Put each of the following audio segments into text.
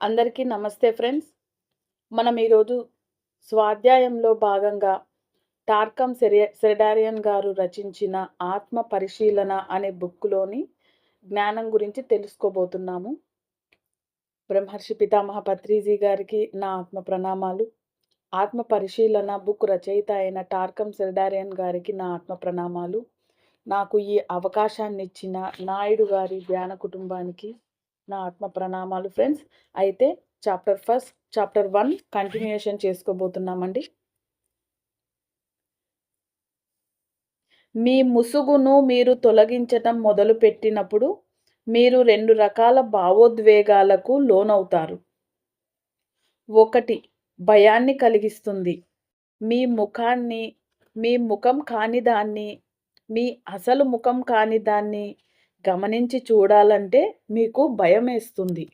అందరికీ నమస్తే ఫ్రెండ్స్. మనం ఈరోజు స్వాధ్యాయంలో భాగంగా టార్కమ్ సెరి సెరడారియన్ గారు రచించిన ఆత్మ పరిశీలన అనే బుక్లోని జ్ఞానం గురించి తెలుసుకోబోతున్నాము. బ్రహ్మర్షి పితామహ పత్రిజీ గారికి నా ఆత్మ ప్రణామాలు. ఆత్మ పరిశీలన బుక్ రచయిత అయిన టార్కమ్ సెరడారియన్ గారికి నా ఆత్మ ప్రణామాలు. నాకు ఈ అవకాశాన్ని ఇచ్చిన నాయుడు గారి ధ్యాన కుటుంబానికి నా ఆత్మ ప్రణామాలు ఫ్రెండ్స్. అయితే chapter first chapter one continuation చేసుకోబోతున్నామండి. మీ ముసుగును మీరు తొలగించటం మొదలుపెట్టినప్పుడు మీరు రెండు రకాల భావోద్వేగాలకు లోనవుతారు. ఒకటి భయాన్ని కలిగిస్తుంది. మీ ముఖాన్ని మీ ముఖం కాని దాన్ని మీ అసలు ముఖం కాని దాన్ని గమనించి చూడాలంటే మీకు భయం వేస్తుంది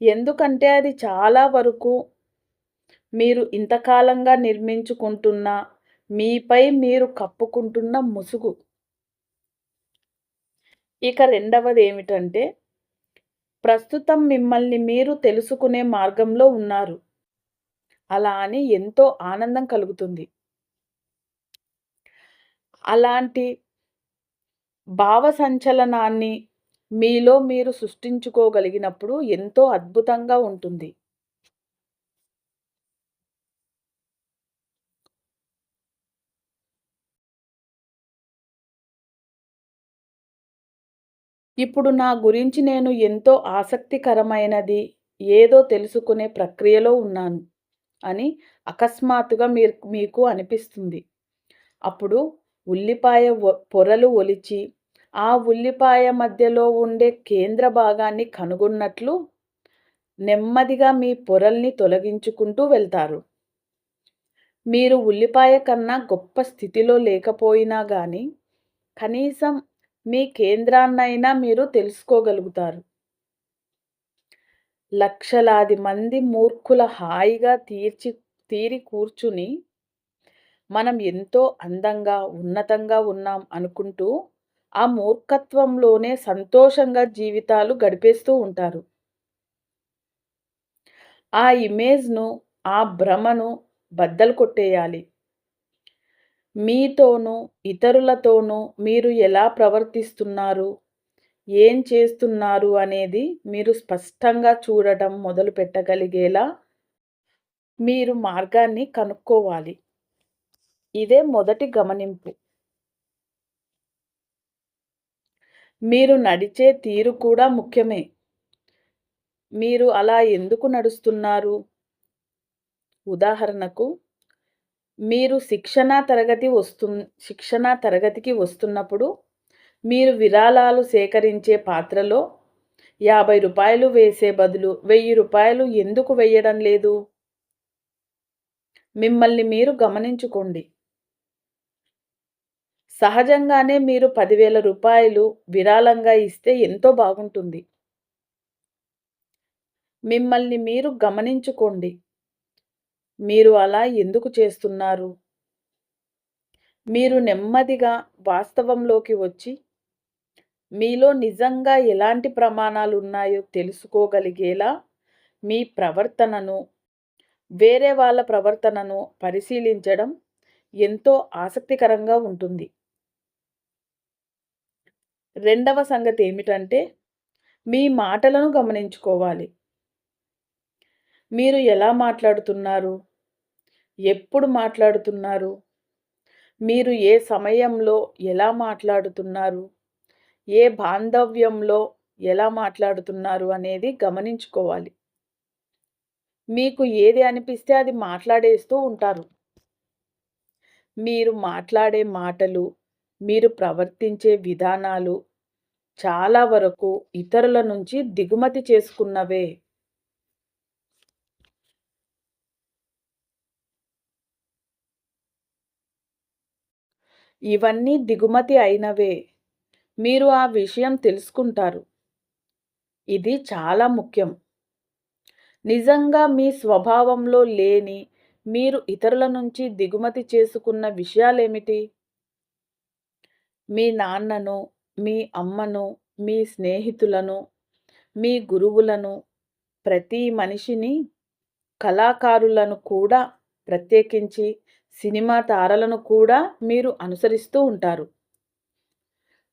ఎందుకంటే అది చాలా వరకు మీరు ఇంతకాలంగా నిర్మించుకుంటున్న మీపై మీరు కప్పుకుంటున్న ముసుగు. ఇక రెండవది ఏమిటంటే ప్రస్తుతం మిమ్మల్ని మీరు తెలుసుకునే మార్గంలో ఉన్నారు. అలా అని ఎంతో ఆనందం కలుగుతుంది. అలాంటి భావ సంచలనాన్ని మీలో మీరు సృష్టించుకోగలిగినప్పుడు ఎంతో అద్భుతంగా ఉంటుంది. ఇప్పుడు నా గురించి నేను ఎంతో ఆసక్తికరమైనది ఏదో తెలుసుకునే ప్రక్రియలో ఉన్నాను అని అకస్మాత్తుగా మీరు మీకు అనిపిస్తుంది. అప్పుడు ఉల్లిపాయ పొరలు ఒలిచి ఆ ఉల్లిపాయ మధ్యలో ఉండే కేంద్ర భాగాన్ని కనుగొన్నట్లు నెమ్మదిగా మీ పొరల్ని తొలగించుకుంటూ వెళ్తారు. మీరు ఉల్లిపాయ కన్నా గొప్ప స్థితిలో లేకపోయినా కానీ కనీసం మీ కేంద్రాన్నైనా మీరు తెలుసుకోగలుగుతారు. లక్షలాది మంది మూర్ఖుల హాయిగా తీర్చి తీరి కూర్చుని మనం ఎంతో అందంగా ఉన్నతంగా ఉన్నాం అనుకుంటూ ఆ మూర్ఖత్వంలోనే సంతోషంగా జీవితాలు గడిపేస్తూ ఉంటారు. ఆ ఇమేజ్ను ఆ భ్రమను బద్దలు కొట్టేయాలి. మీతోనూ ఇతరులతోనూ మీరు ఎలా ప్రవర్తిస్తున్నారు ఏం చేస్తున్నారు అనేది మీరు స్పష్టంగా చూడటం మొదలు పెట్టగలిగేలా మీరు మార్గాన్ని కనుక్కోవాలి. ఇదే మొదటి గమనింపు. మీరు నడిచే తీరు కూడా ముఖ్యమే. మీరు అలా ఎందుకు నడుస్తున్నారు? ఉదాహరణకు మీరు శిక్షణ తరగతి వస్తు శిక్షణ తరగతికి వస్తున్నప్పుడు మీరు విరాళాలు సేకరించే పాత్రలో యాభై రూపాయలు వేసే బదులు వెయ్యి రూపాయలు ఎందుకు వేయడం లేదు? మిమ్మల్ని మీరు గమనించుకోండి. సహజంగానే మీరు పదివేల రూపాయలు విరాళంగా ఇస్తే ఎంతో బాగుంటుంది. మిమ్మల్ని మీరు గమనించుకోండి. మీరు అలా ఎందుకు చేస్తున్నారు? మీరు నెమ్మదిగా వాస్తవంలోకి వచ్చి మీలో నిజంగా ఎలాంటి ప్రమాణాలు ఉన్నాయో తెలుసుకోగలిగేలా మీ ప్రవర్తనను వేరే వాళ్ళ ప్రవర్తనను పరిశీలించడం ఎంతో ఆసక్తికరంగా ఉంటుంది. రెండవ సంగతి ఏమిటంటే మీ మాటలను గమనించుకోవాలి. మీరు ఎలా మాట్లాడుతున్నారు? ఎప్పుడు మాట్లాడుతున్నారు? మీరు ఏ సమయంలో ఎలా మాట్లాడుతున్నారు? ఏ బాంధవ్యంలో ఎలా మాట్లాడుతున్నారు అనేది గమనించుకోవాలి. మీకు ఏది అనిపిస్తే అది మాట్లాడేస్తూ ఉంటారు. మీరు మాట్లాడే మాటలు మీరు ప్రవర్తించే విధానాలు చాలా వరకు ఇతరుల నుంచి దిగుమతి చేసుకున్నవే. ఇవన్నీ దిగుమతి అయినవే. మీరు ఆ విషయం తెలుసుకుంటారు. ఇది చాలా ముఖ్యం. నిజంగా మీ స్వభావంలో లేని మీరు ఇతరుల నుంచి దిగుమతి చేసుకున్న విషయాలేమిటి? మీ నాన్నను మీ అమ్మను మీ స్నేహితులను మీ గురువులను ప్రతి మనిషిని కళాకారులను కూడా ప్రత్యేకించి సినిమా తారలను కూడా మీరు అనుసరిస్తూ ఉంటారు.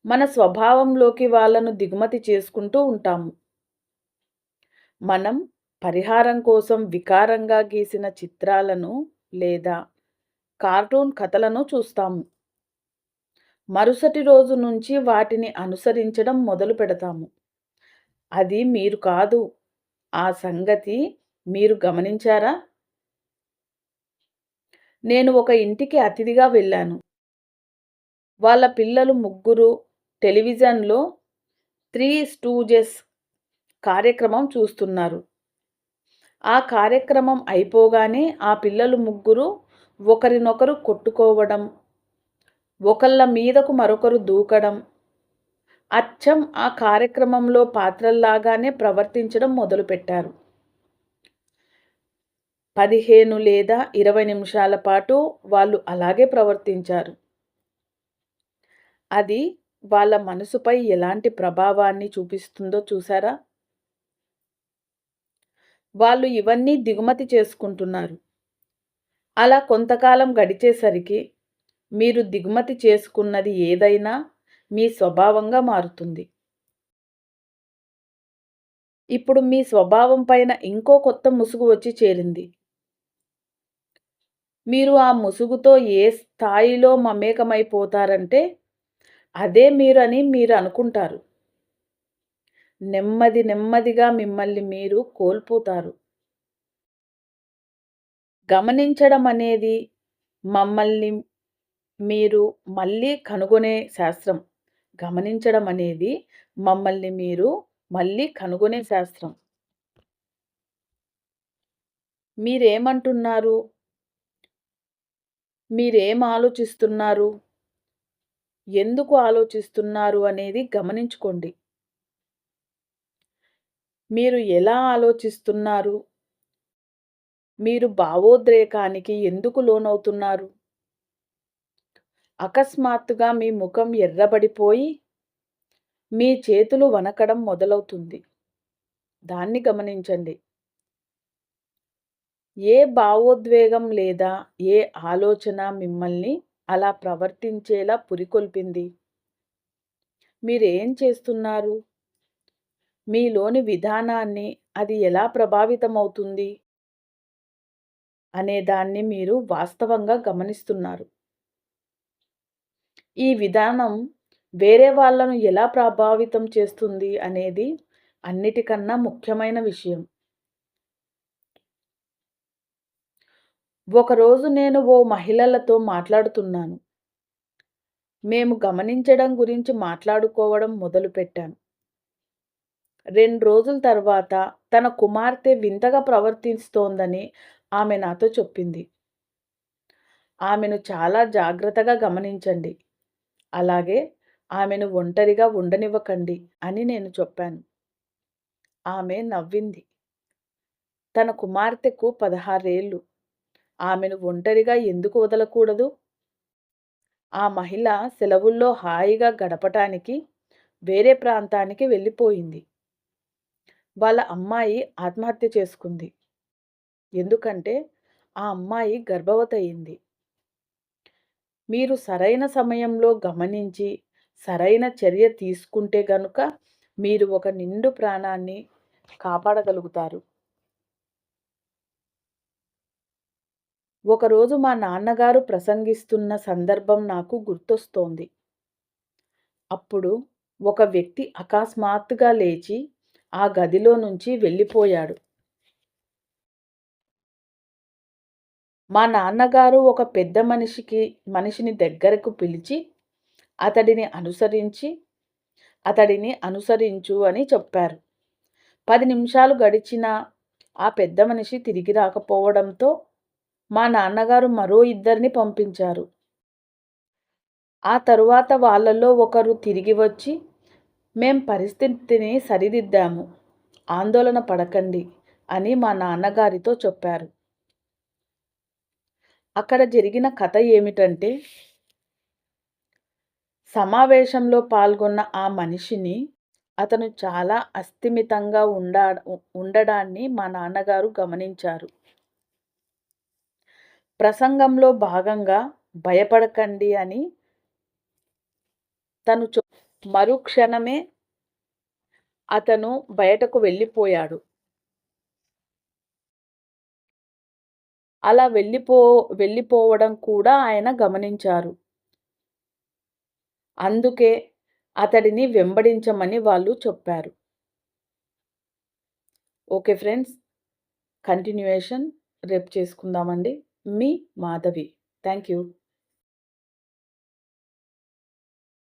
మన స్వభావంలోకి వాళ్ళను దిగుమతి చేసుకుంటూ ఉంటాము. మనం పరిహారం కోసం వికారంగా గీసిన చిత్రాలను లేదా కార్టూన్ కథలను చూస్తాము. మరుసటి రోజు నుంచి వాటిని అనుసరించడం మొదలు పెడతాము. అది మీరు కాదు. ఆ సంగతి మీరు గమనించారా? నేను ఒక ఇంటికి అతిథిగా వెళ్ళాను. వాళ్ళ పిల్లలు ముగ్గురు టెలివిజన్లో త్రీ స్టూజెస్ కార్యక్రమం చూస్తున్నారు. ఆ కార్యక్రమం అయిపోగానే ఆ పిల్లలు ముగ్గురు ఒకరినొకరు కొట్టుకోవడం ఒకళ్ళ మీదకు మరొకరు దూకడం అచ్చం ఆ కార్యక్రమంలో పాత్రల్లాగానే ప్రవర్తించడం మొదలుపెట్టారు. పదిహేను లేదా ఇరవై నిమిషాల పాటు వాళ్ళు అలాగే ప్రవర్తించారు. అది వాళ్ళ మనసుపై ఎలాంటి ప్రభావాన్ని చూపిస్తుందో చూసారా వాళ్ళు ఇవన్నీ దిగుమతి చేసుకుంటున్నారు. అలా కొంతకాలం గడిచేసరికి మీరు దిగుమతి చేసుకున్నది ఏదైనా మీ స్వభావంగా మారుతుంది. ఇప్పుడు మీ స్వభావం పైన ఇంకో కొత్త ముసుగు వచ్చి చేరింది. మీరు ఆ ముసుగుతో ఏ స్థాయిలో మమేకమైపోతారంటే అదే మీరని మీరు అనుకుంటారు. నెమ్మది నెమ్మదిగా మిమ్మల్ని మీరు కోల్పోతారు. గమనించడం అనేది మమ్మల్ని మీరు మళ్ళీ కనుగొనే శాస్త్రం గమనించడం అనేది మమ్మల్ని మీరు మళ్ళీ కనుగొనే శాస్త్రం. మీరేమంటున్నారు? మీరేం ఆలోచిస్తున్నారు ఎందుకు ఆలోచిస్తున్నారు అనేది గమనించుకోండి. మీరు ఎలా ఆలోచిస్తున్నారు? మీరు భావోద్రేకానికి ఎందుకు లోనవుతున్నారు? అకస్మాత్తుగా మీ ముఖం ఎర్రబడిపోయి మీ చేతులు వనకడం మొదలవుతుంది. దాన్ని గమనించండి. ఏ భావోద్వేగం లేదా ఏ ఆలోచన మిమ్మల్ని అలా ప్రవర్తించేలా పురికొల్పింది? మీరేం చేస్తున్నారు? మీలోని విధానాన్ని అది ఎలా ప్రభావితమవుతుంది? అనేదాన్ని మీరు వాస్తవంగా గమనిస్తున్నారు. ఈ విధానం వేరే వాళ్ళను ఎలా ప్రభావితం చేస్తుంది అనేది అన్నిటికన్నా ముఖ్యమైన విషయం. ఒకరోజు నేను ఓ మహిళలతో మాట్లాడుతున్నాను. మేము గమనించడం గురించి మాట్లాడుకోవడం మొదలుపెట్టాను. రెండు రోజుల తర్వాత తన కుమార్తె వింతగా ప్రవర్తిస్తోందని ఆమె నాతో చెప్పింది. ఆమెను చాలా జాగ్రత్తగా గమనించండి. అలాగే ఆమెను ఒంటరిగా ఉండనివ్వకండి అని నేను చెప్పాను. ఆమె నవ్వింది. తన కుమార్తెకు పదహారేళ్ళు. ఆమెను ఒంటరిగా ఎందుకు వదలకూడదు? ఆ మహిళ సెలవుల్లో హాయిగా గడపటానికి వేరే ప్రాంతానికి వెళ్ళిపోయింది. వాళ్ళ అమ్మాయి ఆత్మహత్య చేసుకుంది. ఎందుకంటే ఆ అమ్మాయి గర్భవతి అయింది మీరు సరైన సమయంలో గమనించి సరైన చర్య తీసుకుంటే గనుక మీరు ఒక నిండు ప్రాణాన్ని కాపాడగలుగుతారు. ఒకరోజు మా నాన్నగారు ప్రసంగిస్తున్న సందర్భం నాకు గుర్తొస్తోంది. అప్పుడు ఒక వ్యక్తి అకస్మాత్తుగా లేచి ఆ గదిలో నుంచి వెళ్ళిపోయాడు. మా నాన్నగారు ఒక పెద్ద మనిషికి మనిషిని దగ్గరకు పిలిచి అతడిని అనుసరించి అతడిని అనుసరించు అని చెప్పారు. పది నిమిషాలు గడిచిన ఆ పెద్ద మనిషి తిరిగి రాకపోవడంతో మా నాన్నగారు మరో ఇద్దరిని పంపించారు. ఆ తరువాత వాళ్ళలో ఒకరు తిరిగి వచ్చి మేం పరిస్థితిని సరిదిద్దాము ఆందోళన పడకండి అని మా నాన్నగారితో చెప్పారు. అక్కడ జరిగిన కథ ఏమిటంటే సమావేశంలో పాల్గొన్న ఆ మనిషిని అతను చాలా అస్థిమితంగా ఉండా ఉండడాన్ని మా నాన్నగారు గమనించారు. ప్రసంగంలో భాగంగా భయపడకండి అని తను మరుక్షణమే అతను బయటకు వెళ్ళిపోయాడు. అలా వెళ్ళిపో వెళ్ళిపోవడం కూడా ఆయన గమనించారు. అందుకే అతడిని వెంబడించమని వాళ్ళు చెప్పారు. Okay friends. కంటిన్యూయేషన్ రేపు చేసుకుందామండి. మీ మాధవి. Thank you.